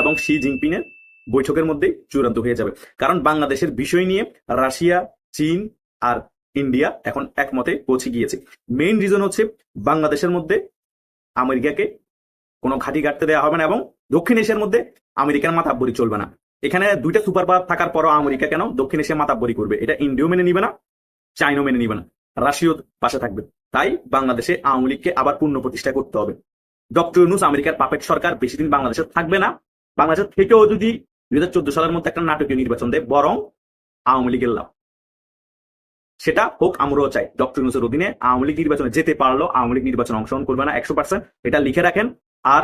এবং শি জিনপিংয়ের বৈঠকের মধ্যে চূড়ান্ত হয়ে যাবে। কারণ বাংলাদেশের বিষয় নিয়ে রাশিয়া, চীন আর ইন্ডিয়া এখন একমতে পৌঁছে গিয়েছে। মেইন রিজন হচ্ছে বাংলাদেশের মধ্যে আমেরিকাকে কোনো ঘাঁটি কাটতে দেওয়া হবে না এবং দক্ষিণ এশিয়ার মধ্যে আমেরিকার মাতাব্বরি চলবে না। এখানে দুইটা সুপার পাওয়ার থাকার পরও আমেরিকা কেন দক্ষিণ এশিয়া মাতাব্বরি করবে? এটা ইন্ডিয়াও মেনে নিবে না, চাইনাও মেনে নিবে না রাশিয়াও পাশে থাকবে। তাই বাংলাদেশে আওয়ামী লীগকে আবার পূর্ণ প্রতিষ্ঠা করতে হবে। ডক্টর ইউনুস আমেরিকার পাপেট সরকার বেশি দিন বাংলাদেশে থাকবে না। বাংলাদেশের থেকেও যদি দুই হাজার চোদ্দ সালের মধ্যে একটা নাটকীয় নির্বাচন দেয়, বরং আওয়ামী লীগের লাভ। সেটা হোক, আমরাও চাই। ডক্টর ইউনুসের অধীনে আওয়ামী লীগ নির্বাচনে যেতে পারল আওয়ামী লীগ নির্বাচনে অংশগ্রহণ করবে না একশো পার্সেন্ট এটা লিখে রাখেন। আর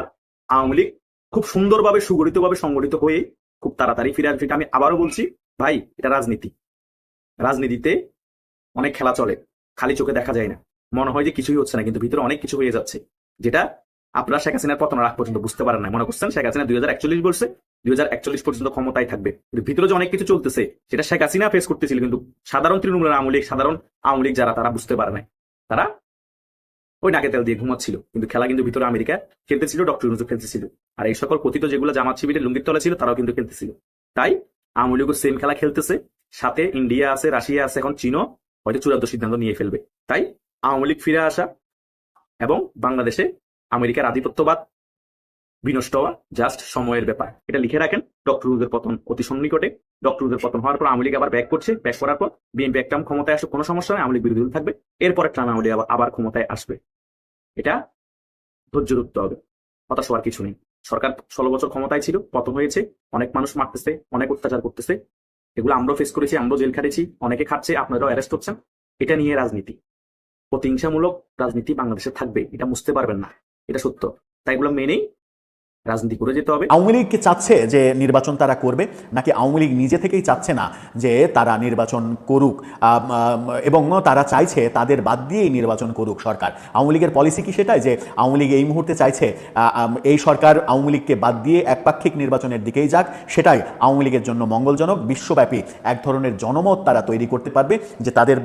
আওয়ামী লীগ খুব সুন্দরভাবে, সুগঠিতভাবে সংগঠিত হয়ে খুব তাড়াতাড়ি ফিরে আসবে। আমি আবারও বলছি, ভাই, এটা রাজনীতি। রাজনীতিতে অনেক খেলা চলে, খালি চোখে দেখা যায় না। মনে হয় যে কিছুই হচ্ছে না, কিন্তু ভিতরে অনেক কিছু হয়ে যাচ্ছে, যেটা আপনারা শেখ হাসিনার পতন আগ পর্যন্ত বুঝতে পারেন না মনে করছেন শেখ হাসিনা দুই হাজার একচল্লিশ বলছে দুই হাজার একচল্লিশ পর্যন্ত ক্ষমতায় থাকবে। কিন্তু ভিতরে যে অনেক কিছু চলতেছে, সেটা শেখ হাসিনা ফেস করতেছিল, কিন্তু সাধারণ তৃণমূলের আওয়ামী লীগ, সাধারণ আওয়ামী যারা, তারা বুঝতে পারে না তারা ওই নাকে তেল দিয়ে ঘুমাচ্ছিল। কিন্তু খেলা কিন্তু ভিতরে আমেরিকা খেলতেছিল, ডক্টর ইউনুসও খেলতেছিল। আর এই সকল কথিত যেগুলো জামাত শিবিরের লুঙ্গির তলা ছিল, তারাও কিন্তু খেলতেছিল। তাই আওয়ামী সেম খেলা খেলতেছে। সাথে ইন্ডিয়া আছে, রাশিয়া আছে, এখন চীনও হয়তো চূড়ান্ত সিদ্ধান্ত নিয়ে ফেলবে। তাই আওয়ামী ফিরে আসা এবং বাংলাদেশে আমেরিকার আধিপত্যবাদ বিনষ্ট হওয়া জাস্ট সময়ের ব্যাপার। এটা লিখে রাখেন ডক্টর রুজের পতন অতি সন্নিকটে। ডক্টর রুজের পতন হওয়ার পর আওয়ামী আবার ব্যাক করছে। ব্যাক করার পর বিএনপি একটাম ক্ষমতায় আসে কোনো সমস্যা নেই, আওয়ামী লীগ বিরোধী থাকবে। এরপরে ট্রাম আওয়ামী আবার আবার ক্ষমতায় আসবে। এটা ধৈর্য ধরতে হবে। হতাশ হওয়ার কিছু নেই। সরকার ষোলো বছর ক্ষমতায় ছিল, পতন হয়েছে, অনেক মানুষ মারতেছে, অনেক অত্যাচার করতেছে। এগুলো আমরাও ফেস করেছি, আমরাও জেল খাটেছি, অনেকে খাচ্ছে আপনারাও অ্যারেস্ট হচ্ছেন। এটা নিয়ে রাজনীতি। প্রতিহিংসামূলক রাজনীতি বাংলাদেশে থাকবে, এটা বুঝতে পারবেন না। এটা সত্য। তাই এগুলো মেনেই রাজনীতি করে যেতে হবে। আওয়ামী লীগ কি চাচ্ছে যে নির্বাচন তারা করবে? নাকি আওয়ামী লীগ নিজে থেকেই চাচ্ছে না যে তারা নির্বাচন করুক? এবং তারা চাইছে তাদের বাদ দিয়েই নির্বাচন করুক সরকার। আওয়ামী লীগের পলিসি কি সেটাই? যে আওয়ামী লীগ এই মুহূর্তে চাইছে এই সরকার আওয়ামী লীগকে বাদ দিয়ে একপাক্ষিক নির্বাচনের দিকেই যাক। সেটাই আওয়ামী লীগের জন্য মঙ্গলজনক। বিশ্বব্যাপী এক ধরনের জনমত তারা তৈরি করতে পারবে যে তাদের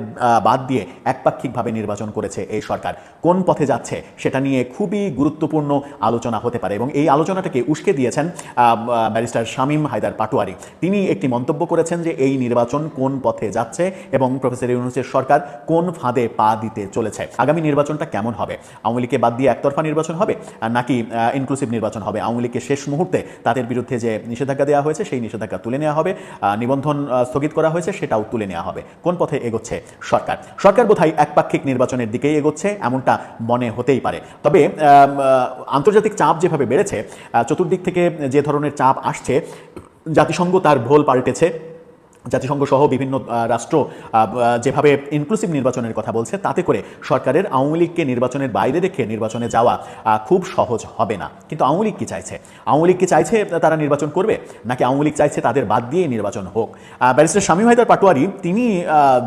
বাদ দিয়ে একপাক্ষিকভাবে নির্বাচন করেছে এই সরকার। কোন পথে যাচ্ছে সেটা নিয়ে খুবই গুরুত্বপূর্ণ আলোচনা হতে পারে। এবং এই আলোচনাটাকে উস্কে দিয়েছেন ব্যারিস্টার শামীম হায়দার পাটোয়ারি। তিনি একটি মন্তব্য করেছেন যে এই নির্বাচন কোন পথে যাচ্ছে এবং প্রফেসর ইউনুসের সরকার কোন ফাঁদে পা দিতে চলেছে। আগামী নির্বাচনটা কেমন হবে? আওয়ামী লীগকে বাদ দিয়ে একতরফা নির্বাচন হবে নাকি ইনক্লুসিভ নির্বাচন হবে? আওয়ামী লীগকে শেষ মুহূর্তে তাদের বিরুদ্ধে যে নিষেধাজ্ঞা দেওয়া হয়েছে, সেই নিষেধাজ্ঞা তুলে নেওয়া হবে নিবন্ধন স্থগিত করা হয়েছে, সেটাও তুলে নেওয়া হবে। কোন পথে এগোচ্ছে সরকার? সরকার বোধহয় একপাক্ষিক নির্বাচনের দিকেই এগোচ্ছে, এমনটা মনে হতেই পারে। তবে আন্তর্জাতিক চাপ যেভাবে বেড়েছে চতুর্দিক থেকে যে ধরনের চাপ আসছে জাতিসংঘ তার ভোল পাল্টেছে। জাতিসংঘ সহ বিভিন্ন রাষ্ট্র যেভাবে ইনক্লুসিভ নির্বাচনের কথা বলছে, তাতে করে সরকারের আওয়ামী লীগকে নির্বাচনের বাইরে রেখে নির্বাচনে যাওয়া খুব সহজ হবে না। কিন্তু আওয়ামী লীগ কি চাইছে? আওয়ামী লীগ কি চাইছে তারা নির্বাচন করবে? নাকি আওয়ামী লীগ চাইছে তাদের বাদ দিয়ে নির্বাচন হোক? ব্যারিস্টার স্বামী হায়দার পাটোয়ারি, তিনি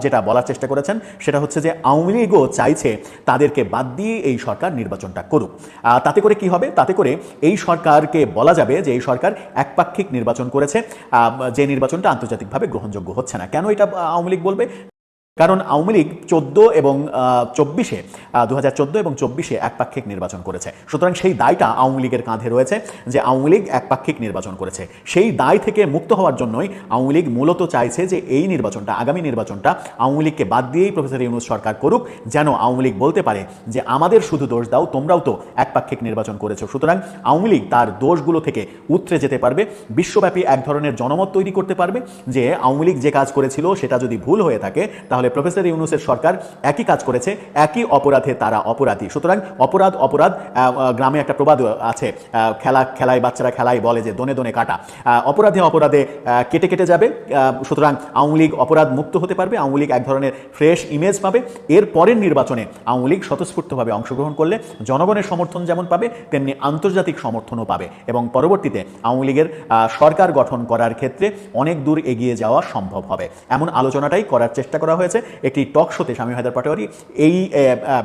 যেটা বলার চেষ্টা করেছেন, সেটা হচ্ছে যে আওয়ামী লীগও চাইছে তাদেরকে বাদ দিয়ে এই সরকার নির্বাচনটা করুক। তাতে করে কি হবে? তাতে করে এই সরকারকে বলা যাবে যে এই সরকার একপাক্ষিক নির্বাচন করেছে যে নির্বাচনটা আন্তর্জাতিকভাবে গ্রহণযোগ্য হচ্ছে না। কেন এটা আওয়ামী লীগ বলবে? কারণ আওয়ামী লীগ চোদ্দ এবং চব্বিশে দু হাজার চোদ্দ এবং চব্বিশে একপাক্ষিক নির্বাচন করেছে। সুতরাং সেই দায়টা আওয়ামী লীগের কাঁধে রয়েছে যে আওয়ামী লীগ একপাক্ষিক নির্বাচন করেছে। সেই দায় থেকে মুক্ত হওয়ার জন্যই আওয়ামী লীগ মূলত চাইছে যে এই নির্বাচনটা, আগামী নির্বাচনটা আওয়ামী লীগকে বাদ দিয়েই প্রফেসর ইউনুস সরকার করুক, যেন আওয়ামী লীগ বলতে পারে যে আমাদের শুধু দোষ দাও, তোমরাও তো একপাক্ষিক নির্বাচন করেছ। সুতরাং আওয়ামী লীগ তার দোষগুলো থেকে উতরে যেতে পারবে, বিশ্বব্যাপী এক ধরনের জনমত তৈরি করতে পারবে যে আওয়ামী লীগ যে কাজ করেছিল সেটা যদি ভুল হয়ে থাকে, তাহলে প্রফেসর ইউনুসের সরকার একই কাজ করেছে, একই অপরাধে তারা অপরাধী। সুতরাং অপরাধ অপরাধ গ্রামে একটা প্রবাদ আছে খেলা, খেলায় বাচ্চারা খেলায় বলে যে দনে দনে কাটা। অপরাধে অপরাধে কেটে কেটে যাবে সুতরাং আওয়ামী লীগ অপরাধ মুক্ত হতে পারবে, আওয়ামী লীগ এক ধরনের ফ্রেশ ইমেজ পাবে। এর পরের নির্বাচনে আওয়ামী লীগ স্বতঃস্ফূর্তভাবে অংশগ্রহণ করলে জনগণের সমর্থন যেমন পাবে, তেমনি আন্তর্জাতিক সমর্থনও পাবে এবং পরবর্তীতে আওয়ামী লীগের সরকার গঠন করার ক্ষেত্রে অনেক দূর এগিয়ে যাওয়া সম্ভব হবে। এমন আলোচনাটাই করার চেষ্টা করা হয়েছে। একটি টক শোতে স্বামী হায়দার পাটোয়ারি এই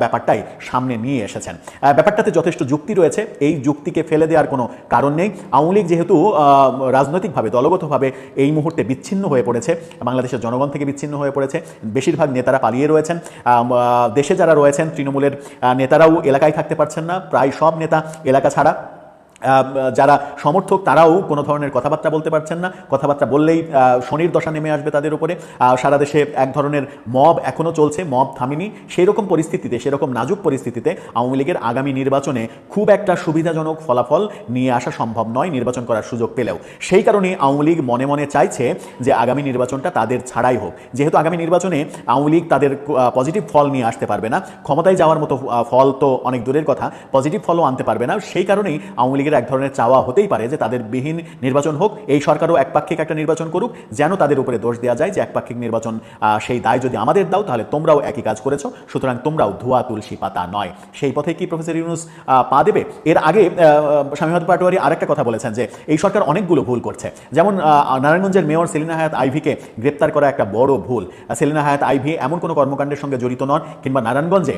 ব্যাপারটাই সামনে নিয়ে এসেছেন। ব্যাপারটাতে যথেষ্ট যুক্তি রয়েছে, এই যুক্তিকে ফেলে দেওয়ার কোনো কারণ নেই। আওয়ামী লীগ যেহেতু রাজনৈতিকভাবে, দলগতভাবে এই মুহূর্তে বিচ্ছিন্ন হয়ে পড়েছে, বাংলাদেশের জনগণ থেকে বিচ্ছিন্ন হয়ে পড়েছে, বেশিরভাগ নেতারা পালিয়ে রয়েছেন দেশে যারা রয়েছেন, তৃণমূলের নেতারাও এলাকায় থাকতে পারছেন না, প্রায় সব নেতা এলাকা ছাড়া। যারা সমর্থক, তারাও কোনো ধরনের কথাবার্তা বলতে পারছেন না। কথাবার্তা বললেই শনির দশা নেমে আসবে তাদের উপরে। সারা দেশে এক ধরনের মব এখনও চলছে, মব থামেনি। সেই রকম পরিস্থিতিতে, সেরকম নাজুক পরিস্থিতিতে আওয়ামী লীগের আগামী নির্বাচনে খুব একটা সুবিধাজনক ফলাফল নিয়ে আসা সম্ভব নয়, নির্বাচন করার সুযোগ পেলেও। সেই কারণে আওয়ামী লীগ মনে মনে চাইছে যে আগামী নির্বাচনটা তাদের ছাড়াই হোক। যেহেতু আগামী নির্বাচনে আওয়ামী লীগ তাদের পজিটিভ ফল নিয়ে আসতে পারবে না। ক্ষমতায় যাওয়ার মতো ফল তো অনেক দূরের কথা পজিটিভ ফলও আনতে পারবে না। সেই কারণেই আওয়ামী লীগের এক ধরনের চাওয়া হতেই পারে যে তাদের বিহীন নির্বাচন হোক। এই সরকারও একপাক্ষিক একটা নির্বাচন করুক, যেন তাদের উপরে দোষ দেওয়া যায় যে একপাক্ষিক নির্বাচন সেই দায় যদি আমাদের দাও, তাহলে তোমরাও একই কাজ করেছ, সুতরাং তোমরাও ধোয়া তুলসী পাতা নয়। সেই পথে কি প্রফেসর ইউনুস পা দেবে? এর আগে স্বামীহত পাটোয়ারি আরেকটা কথা বলেছেন যে, এই সরকার অনেকগুলো ভুল করছে। যেমন নারায়ণগঞ্জের মেয়র সেলিনা হায়াত আইভিকে গ্রেপ্তার করা একটা বড় ভুল। সেলিনা হায়াত আইভি এমন কোনো কর্মকাণ্ডের সঙ্গে জড়িত নন, কিংবা নারায়ণগঞ্জে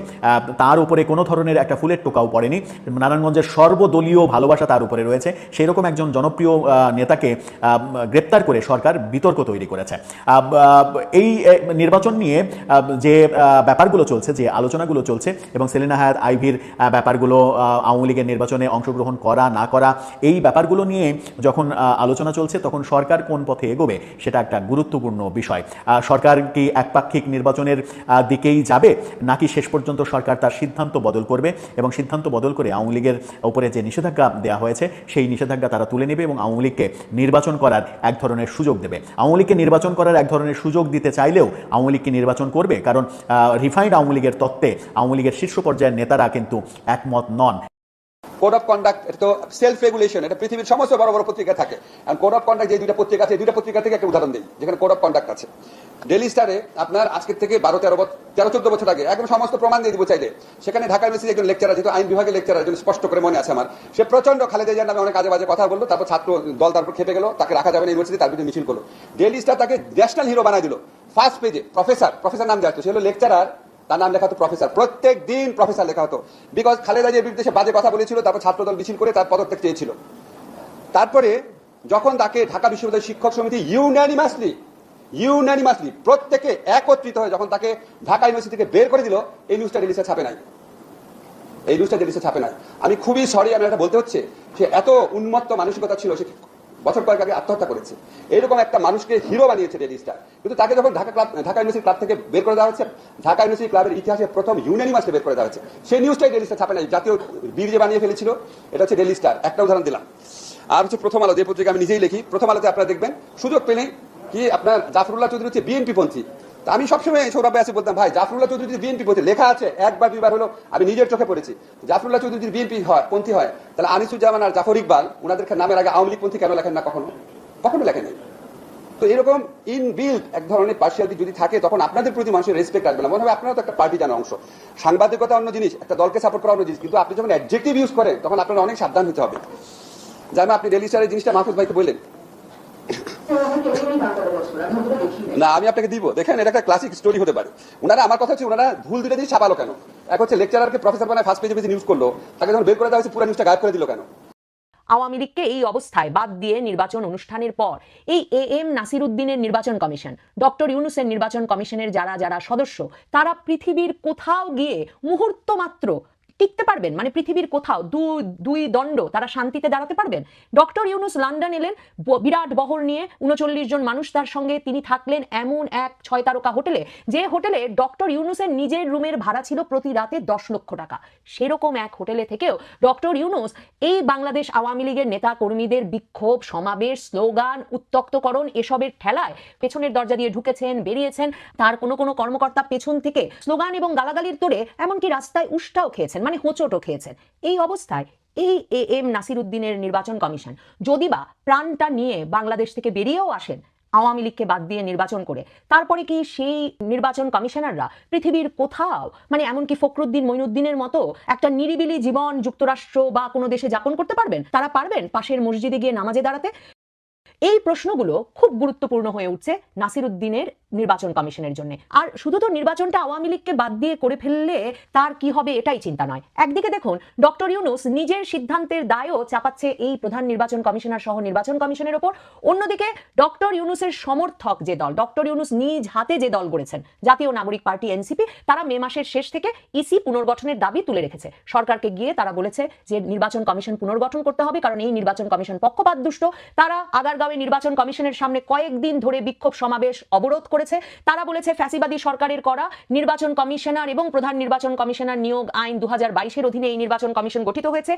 তার উপরে কোনো ধরনের একটা ফুলের টোকাও পড়েনি। নারায়ণগঞ্জের সর্বদলীয় ভালোবাসা তার উপরে রয়েছে। সেই রকম একজন জনপ্রিয় নেতাকে গ্রেপ্তার করে সরকার বিতর্ক তৈরি করেছে। এই নির্বাচন নিয়ে যে ব্যাপারগুলো চলছে, যে আলোচনাগুলো চলছে এবং সেলিনা হায়াত আইভির ব্যাপারগুলো আওয়ামী লীগের নির্বাচনে অংশগ্রহণ করা, না করা, এই ব্যাপারগুলো নিয়ে যখন আলোচনা চলছে, তখন সরকার কোন পথে এগোবে, সেটা একটা গুরুত্বপূর্ণ বিষয়। সরকার কি একপাক্ষিক নির্বাচনের দিকেই যাবে, নাকি শেষ পর্যন্ত সরকার তার সিদ্ধান্ত বদল করবে এবং সিদ্ধান্ত বদল করে আওয়ামী লীগের উপরে যে নিষেধাজ্ঞা দেওয়া হয়েছে, সেই নিষেধাজ্ঞা তারা তুলে নেবে এবং আওয়ামী লীগকে নির্বাচন করার এক ধরনের সুযোগ দেবে। আওয়ামী লীগকে নির্বাচন করার এক ধরনের সুযোগ দিতে চাইলেও আওয়ামী লীগকে নির্বাচন করবে? কারণ রিফাইন্ড আওয়ামী লীগের তত্ত্বে আওয়ামী লীগের শীর্ষ পর্যায়ের নেতারা কিন্তু একমত নন। কোড অফ কন্ডাক্ট এটা তো সেলফ রেগুলেশন এটা পৃথিবীর সমস্ত বড় বড় পত্রিকা থাকে। আর কোড অফ কন্ডাক্ট যে দুইটা পত্রিকা আছে, এই দুইটা পত্রিকা থেকে একটা উদাহরণ দিই, যেখানে কোড অফ কন্ডাক্ট আছে। ডেলি স্টারে আপনার আজকের থেকে বারো, তেরো তেরো, চোদ্দ বছর আগে একদম সমস্ত প্রমাণ দিয়ে দিব চাইলে। সেখানে ঢাকা ইউনিভার্সিটি একজন লেকচারার যেহেতু আইন বিভাগের লেকচারার একজন স্পষ্ট করে মনে আছে আমার। সে প্রচণ্ড খালেদা জিয়ার নামে অনেক আজে বাজে কথা বলল, তারপর ছাত্র দল তারপর খেপে গেল, তাকে রাখা যাবে না ইউনিভার্সিটি তার বিরুদ্ধে মিছিল করল। ডেলি স্টার তাকে ন্যাশনাল হিরো বানাই দিল। ফার্স্ট পেজে প্রফেসর প্রফেসর নাম যাচ্ছে সে হলো লেকচারার তার নাম লেখা হতো প্রফেসর। প্রত্যেক দিন প্রফেসর লেখা হতো। বিকজ খালেদা জিয়ার বিরুদ্ধে বাজে কথা বলেছিল, তারপর ছাত্রদল মিছিল করে তার পদত্যাগ চেয়েছিল। তারপরে যখন তাকে ঢাকা বিশ্ববিদ্যালয় শিক্ষক সমিতি ইউনানিমাসলি ইউনানিমাসলি প্রত্যেকে একত্রিত হয়ে যখন তাকে ঢাকা ইউনিভার্সিটি থেকে বের করে দিল, এই নিউজটা রিলিজে ছাপে নাই। এই নিউজটা রিলিজে ছাপে নাই। আমি খুবই সরি আমি এটা বলতে হচ্ছে, সে এত উন্মত্ত মানসিকতা ছিল, সে বছর কয়েক আগে আত্মহত্যা করেছে। এরকম একটা মানুষকে হিরো বানিয়েছে রেডি স্টার কিন্তু তাকে যখন Dhaka club, Dhaka university club থেকে বের করে দেওয়া হচ্ছে ঢাকা ইউনিভার্সিটি ক্লাবের ইতিহাসে প্রথম ইউনানিমাসে বের করে দেওয়া হচ্ছে সেই নিউজটাই ডেলি স্টার ছাপে নাই, জাতীয় বীর যে বানিয়ে ফেলেছিল, এটা হচ্ছে রেলি স্টার একটা উদাহরণ দিলাম। আর হচ্ছে প্রথম আলো, যে পত্রিকা আমি নিজেই লিখি, প্রথম আলোতে আপনারা দেখবেন, সুযোগ পেলেই কি আপনার জাফরুল্লাহ চৌধুরী হচ্ছে বিএনপি পন্থী। আমি সবসময় সৌরভ আছে বলতাম, ভাই, জাফরুল্লাহ চৌধুরী বিএনপি পন্থী লেখা আছে, একবার দুইবার হলো, আমি নিজের চোখে পড়েছি। জাফরুল্লাহ চৌধুরী যদি বিএনপি হয়, পন্থী হয়। তাহলে আনিসুজ্জামান আর জাফর ইকবাল ওনাদের নামের আগে আওয়ামী লীগ পন্থী কেন লেখেন না কখনো? কখনো লেখেন তো এরকম ইন বিল্ড এক ধরনের পার্সিয়ালিটি যদি থাকে, তখন আপনাদের প্রতি মানুষের রেসপেক্ট আসবে না। মনে হবে আপনারা তো একটা পার্টি জানা অংশ। সাংবাদিকতা অন্য জিনিস, একটা দলকে সাপোর্ট করা অন্য জিনিস। কিন্তু আপনি যখন অ্যাডজেক্টিভ ইউজ করেন, তখন আপনার অনেক সাবধান হতে হবে। যেমন আপনি ডেলি স্টারের জিনিসটা মাহফুজ ভাইকে বললেন। না, আমি আপনাকে দিব। দেখেন, এটা একটা ক্লাসিক স্টোরি হতে পারে। ওনারা আমার কথা হচ্ছে ওনারা ভুল দুটা দিয়ে ছাপালো কেন? এক হচ্ছে লেকচারারকে প্রফেসর বানায় ফার্স্ট পেজে পেজে নিউজ করল, তাকে যখন বের করে দেওয়া হয়েছে, পুরো নিউজটা গায়েব করে দিল কেন? আওয়ামী লীগকে এই অবস্থায় বাদ দিয়ে নির্বাচন অনুষ্ঠানের পর, এই এ এম নাসির উদ্দিনের নির্বাচন কমিশন, ডক্টর ইউনুসের নির্বাচন কমিশনের যারা যারা সদস্য, তারা পৃথিবীর কোথাও গিয়ে মুহূর্ত মাত্র টিকতে পারবেন? মানে পৃথিবীর কোথাও? দুই দুই দণ্ড তারা শান্তিতে দাঁড়াতে পারবেন? ডক্টর ইউনুস লন্ডন এলেন বিরাট বহর নিয়ে উনচল্লিশ জন মানুষ তার সঙ্গে তিনি থাকলেন এমন এক ছয় তারকা হোটেলে, যে হোটেলে ডক্টর ইউনুসের নিজের রুমের ভাড়া ছিল প্রতি রাতে দশ লক্ষ টাকা। সেরকম এক হোটেলে থেকেও ডক্টর ইউনুস এই বাংলাদেশ আওয়ামী লীগের নেতা কর্মীদের বিক্ষোভ, সমাবেশ, স্লোগান উত্তক্তকরণ এসবের ঠেলায় পেছনের দরজা দিয়ে ঢুকেছেন, বেরিয়েছেন। তার কোনো কোনো কর্মকর্তা পেছন থেকে স্লোগান এবং গালাগালির তোড়ে এমনকি রাস্তায় উষ্টাও খেয়েছেন। মানে হোঁচটও খেয়েছেন। এই অবস্থায় এই এ এম নাসির উদ্দিনের নির্বাচন কমিশন যদি বা প্রাণটা নিয়ে বাংলাদেশ থেকে বেরিয়েও আসেন, আওয়ামী লীগকে বাদ দিয়ে নির্বাচন করে, তারপরে কি সেই নির্বাচন কমিশনাররা পৃথিবীর কোথাও মানে এমনকি ফখরুদ্দিন মইনুদ্দিনের মতো একটা নিরিবিলি জীবন যুক্তরাষ্ট্র বা কোনো দেশে যাপন করতে পারবেন? তারা পারবেন পাশের মসজিদে গিয়ে নামাজে দাঁড়াতে? এই প্রশ্নগুলো খুব গুরুত্বপূর্ণ হয়ে উঠছে নাসির উদ্দিনের নির্বাচন কমিশনের জন্য। আর শুধু তো নির্বাচনটা আওয়ামী লীগকে বাদ দিয়ে করে ফেললে তার কি হবে এটাই চিন্তা নয়। একদিকে দেখুন, ডক্টর ইউনুস নিজের সিদ্ধান্তের দায়ও চাপাচ্ছে এই প্রধান নির্বাচন কমিশনার সহ নির্বাচন কমিশনের ওপর। অন্যদিকে ডক্টর ইউনুসের সমর্থক যে দল, ডক্টর ইউনুস নিজ হাতে যে দল গড়েছেন, জাতীয় নাগরিক পার্টি এনসিপি, তারা মে মাসের শেষ থেকে ইসি পুনর্গঠনের দাবি তুলে রেখেছে। সরকারকে গিয়ে তারা বলেছে যে নির্বাচন কমিশন পুনর্গঠন করতে হবে, কারণ এই নির্বাচন কমিশন পক্ষপাত দুষ্ট তারা আগারগাঁওয়ে নির্বাচন কমিশনের সামনে কয়েকদিন ধরে বিক্ষোভ সমাবেশ অবরোধ করেছে। তারা বলেছে, ফ্যাসিবাদী সরকারের করা নির্বাচন কমিশনার এবং প্রধান নির্বাচন কমিশনার নিয়োগ আইন দু হাজার অধীনে এই নির্বাচন কমিশন গঠিত হয়েছে।